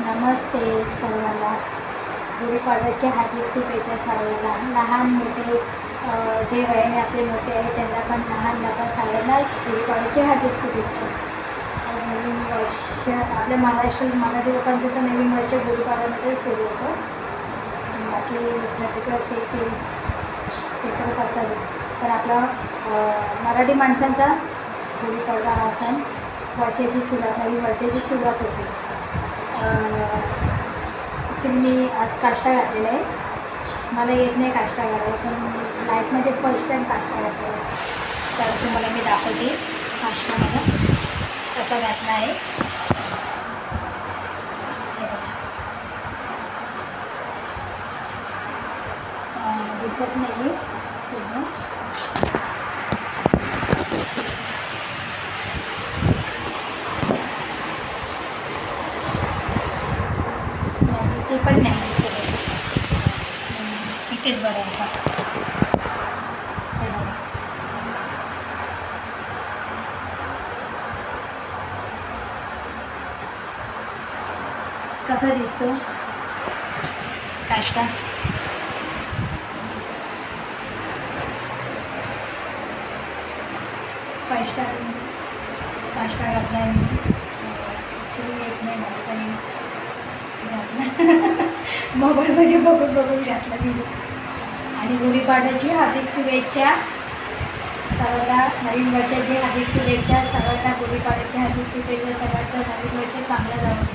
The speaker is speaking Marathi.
नमस्ते सर्वांना. गुढीपाडव्याच्या हार्दिक शुभेच्छा सर्वांना. लहान मोठे जे वयाने आपले मोठे आहेत त्यांना पण लहान लहान सगळ्यांना गुढीपाडव्याची हार्दिक शुभेच्छा. नवीन वर्ष आपल्या महाराष्ट्र मराठी लोकांचं तर नवीन वर्ष गुढीपाडव्यामध्ये सुरू होतं. बाकी प्रत्येक असे ते ते तर करतातच पण आपला मराठी माणसांचा गुढीपाडवा हा सण वर्षाची सुरुवात नवीन वर्षाची सुरुवात होते. ॲक्च्युली मी आज काष्टा घातलेला आहे. मला येत नाही काष्टा घालायला पण लाईफमध्ये फर्स्ट टाईम काष्टा घातलेला आहे. तर तुम्हाला मी दाखवते काष्टा मला कसा घातला आहे. दिसत नाही पूर्ण. ते पण नाही सगळं. इथेच बरं आहे आता. कसा दिसतो? काष्टा? काष्टा? काष्टा घातला आहे मी ॲक्च्युली येत नाही मला तरी घातला मोबाईलमध्ये बघून बघून घातला मी आणि गुढीपाडव्याची हार्दिक शुभेच्छा. सर्वांना नवीन वर्षाची हार्दिक शुभेच्छा. सर्वांना गुढीपाडव्याची हार्दिक शुभेच्छा. सर्वांचं नवीन वर्ष चांगलं जावं.